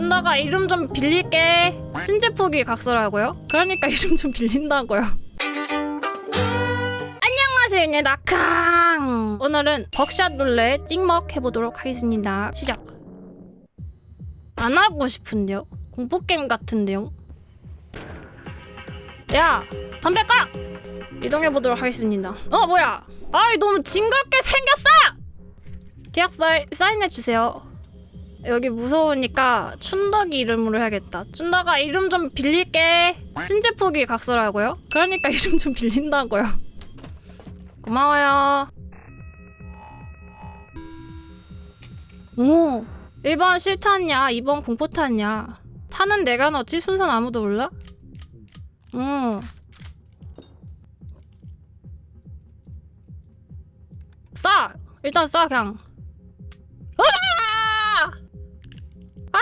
쭌다가 이름 좀 빌릴게. 신제포기 각서라고요? 그러니까 이름 좀 빌린다고요. 안녕하세요, 나캉. 오늘은 벅샷 룰렛 찍먹 해보도록 하겠습니다. 시작. 안 하고 싶은데요? 공포 게임 같은데요? 야, 담배 꺼! 이동해 보도록 하겠습니다. 어 뭐야? 아이 너무 징그럽게 생겼어! 계약서 사인해 주세요. 여기 무서우니까 춘덕이 이름으로 해야겠다. 춘덕아 이름 좀 빌릴게. 신제포기 각서라고요? 그러니까 이름 좀 빌린다고요. 고마워요. 오, 1번 실탄냐, 2번 공포탄냐. 탄은 내가 넣지 순서는 아무도 몰라? 어. 쏴! 일단 쏴 그냥.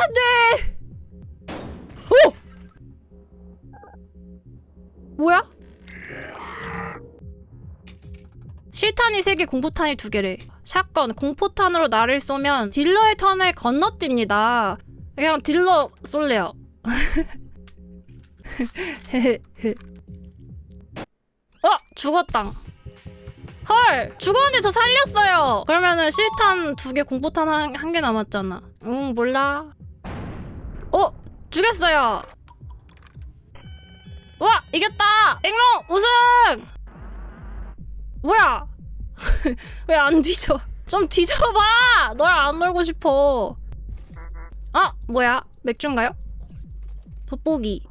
안 돼! 오! 뭐야? 실탄이 3개, 공포탄이 2개래. 샷건, 공포탄으로 나를 쏘면 딜러의 턴을 건너뜁니다. 그냥 딜러 쏠래요. 어! 죽었당. 헐! 죽었는데 저 살렸어요! 그러면은 실탄 두 개, 공포탄 한, 한 개 남았잖아. 응, 몰라. 어! 죽였어요! 와! 이겼다! 앵롱! 우승! 뭐야? 왜 안 뒤져? 좀 뒤져봐! 너랑 안 놀고 싶어. 아! 뭐야? 맥주인가요? 돋보기.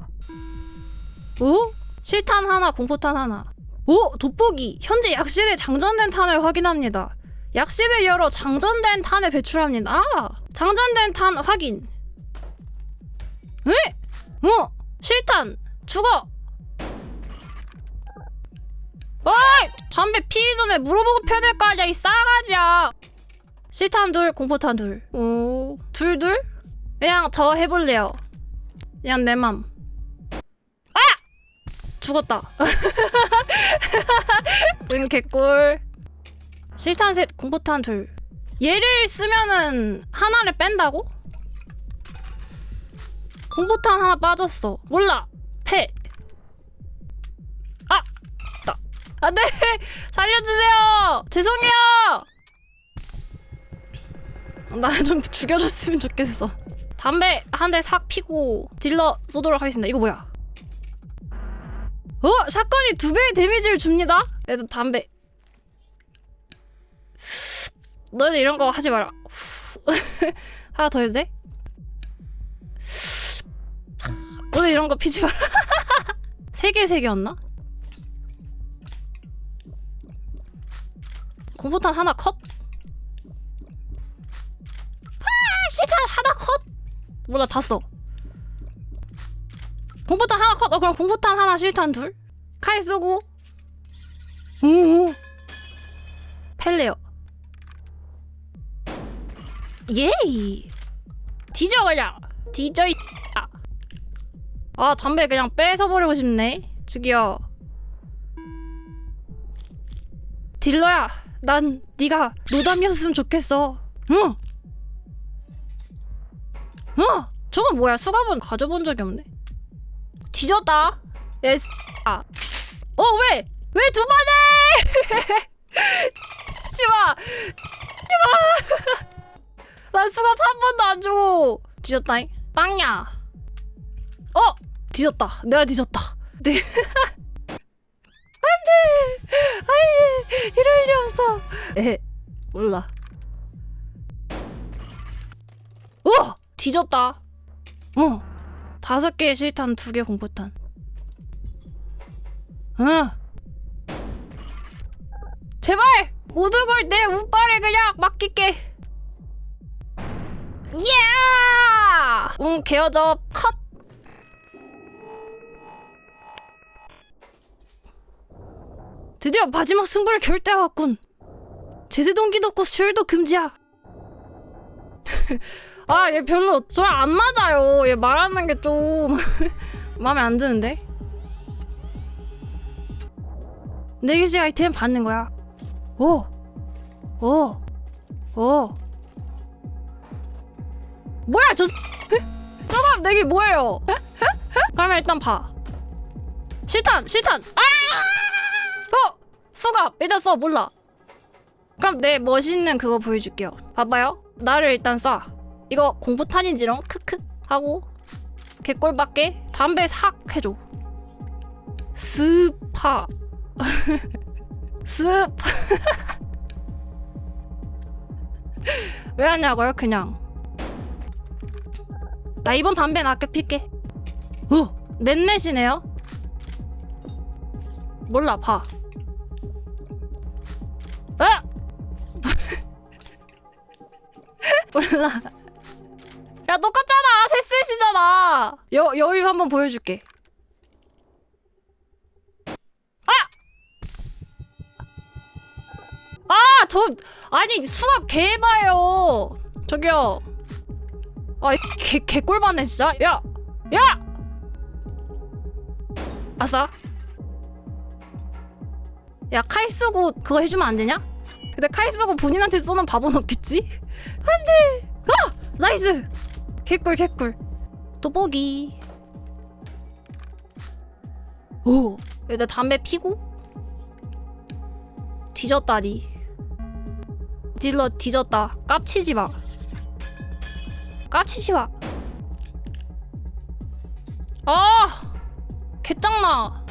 오? 실탄 하나, 공포탄 하나. 오! 돋보기! 현재 약실에 장전된 탄을 확인합니다. 약실을 열어 장전된 탄을 배출합니다. 아! 장전된 탄 확인. 에? 어! 실탄! 죽어! 어이! 담배 피기 전에 물어보고 펴야 될 거 아니야, 이 싸가지야! 실탄 둘, 공포탄 둘. 오. 둘, 둘? 그냥 저 해볼래요. 그냥 내 맘. 아! 죽었다. 응 개꿀. 실탄 셋, 공포탄 둘. 얘를 쓰면은 하나를 뺀다고? 공포탄 하나 빠졌어. 몰라. 패. 아! 나. 안 돼! 살려주세요! 죄송해요! 나 좀 죽여줬으면 좋겠어. 담배 한 대 싹 피고 딜러 쏘도록 하겠습니다. 이거 뭐야? 어? 샷건이 두 배의 데미지를 줍니다? 애들 담배 너네 이런 거 하지 마라 하나 더 해도 돼? 너네 이런 거 피지 마라 세개 세 개였나? 공포탄 하나 컷? 아 실탄 하나 컷! 몰라 다 써. 공포탄 하나 컷. 어 그럼 공포탄 하나 실탄 둘. 칼 쓰고. 오. 펠레어. 예이. 뒤져 그냥. 뒤져 이. 아 담배 그냥 뺏어 버리고 싶네. 저기요. 딜러야. 난 네가 노담이었으면 좋겠어. 응. 어? 저건 뭐야? 수갑은 가져본 적이 없네. 뒤졌다. 예스. 아. 어 왜? 왜 두 번에? 지마. 지마. 나 수갑 한 번도 안 주고 뒤졌다잉. 빵야. 어? 뒤졌다. 내가 뒤졌다. 네. 안돼. 아니 이럴 리 없어. 에 몰라. 어! 뒤졌다. 어. 다섯 개의 실탄, 두 개 공포탄. 어. 제발! 모든 걸내 우빨에 그냥 맡길게. 예! 응, 개어져. 컷! 드디어 마지막 승부를 결대해왔군. 제세 동기도 없고 술도 금지야. 아, 얘 별로 저랑 안 맞아요. 얘 말하는 게 좀 마음에 안 드는데. 내기지 아이템 받는 거야. 오, 오, 오. 뭐야 저 수갑 내기 뭐예요? 그러면 일단 봐. 실탄 실탄. 아! 어 수갑 일단 써 몰라. 그럼 내 멋있는 그거 보여줄게요. 봐봐요. 나를 일단 쏴. 이거 공포탄인지롱 크크 하고 개꼴밖에 담배 삭 해줘. 스파. 스파. 왜 하냐고요? 그냥. 나 이번 담배 는 아껴 필게. 어, 넷넷이네요. 몰라, 봐. 몰라. 야, 똑같잖아. 셋셋이잖아. 여 여유 한번 보여줄게. 아! 아, 저 아니 수압 개봐요. 저기요. 아, 이개 개꼴받네 진짜. 야, 야. 아싸. 야, 칼 쓰고 그거 해주면 안 되냐? 근데 칼 쓰고 본인한테 쏘는 바보는 없겠지? 안 돼. 아, 나이스. 개꿀 개꿀. 또보기. 오. 일단 담배 피고 뒤졌다니. 딜러 뒤졌다. 깝치지 마. 깝치지 마. 아! 개짱나.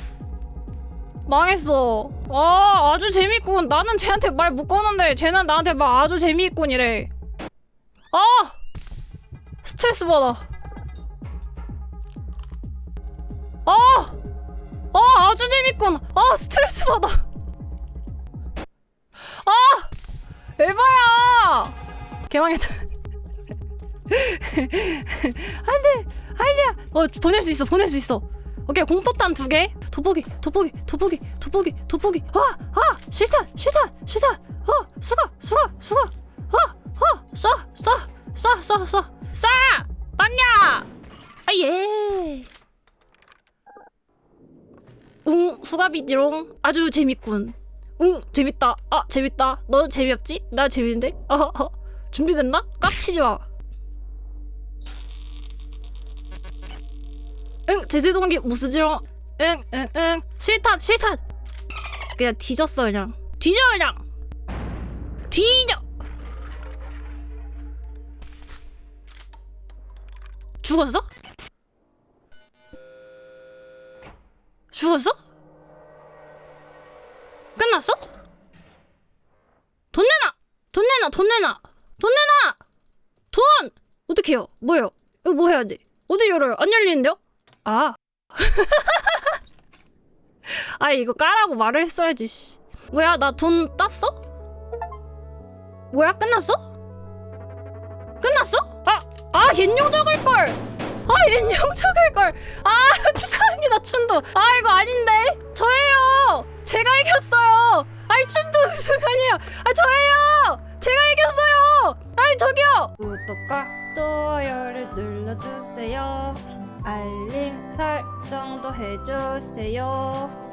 망했어. 아, 아주 재밌군. 나는 쟤한테 말 못 거는데 쟤는 나한테 막 아주 재미있군이래. 아! 스트레스 받아. 아! 아, 아주 재밌군. 아, 스트레스 받아. 아! 에바야! 개망했다. 안돼, 할리야. 어 보낼 수 있어, 보낼 수 있어. 오케이 공포탄 두 개. 돋보기, 돋보기, 돋보기, 돋보기, 돋보기. 아, 아, 실탄, 실탄, 실탄. 어, 수가, 수가, 수가. 어, 어, 쏴. 빵야. 아 예. 웅 수갑이지롱 아주 재밌군. 응 재밌다 아 재밌다 너 재미없지? 나 재밌는데? 어허 준비됐나? 깝치지 마 응, 제세동기 못 쓰지롱 응, 응, 응 실탄, 실탄 그냥 뒤졌어 그냥 뒤져 그냥 뒤져 죽었어? 죽었어? 끝났어? 돈 내놔! 돈 내놔! 돈 내놔! 돈 내놔! 돈! 어떻게 해요? 뭐예요? 이거 뭐 해야 돼? 어디 열어요? 안 열리는데요? 아. 아 이거 까라고 말을 했어야지 씨. 뭐야 나 돈 땄어? 뭐야 끝났어? 끝났어? 아! 아 옌용 적을 걸! 아 옌용 적을 걸! 아 축하합니다 춘도! 아 이거 아닌데? 저예요! 제가 이겼어요! 아이 춘도 우승 아니에요! 아 저예요! 제가 이겼어요! 아이 저기요! 구독과 좋아요를 눌러주세요 알림 설정도 해주세요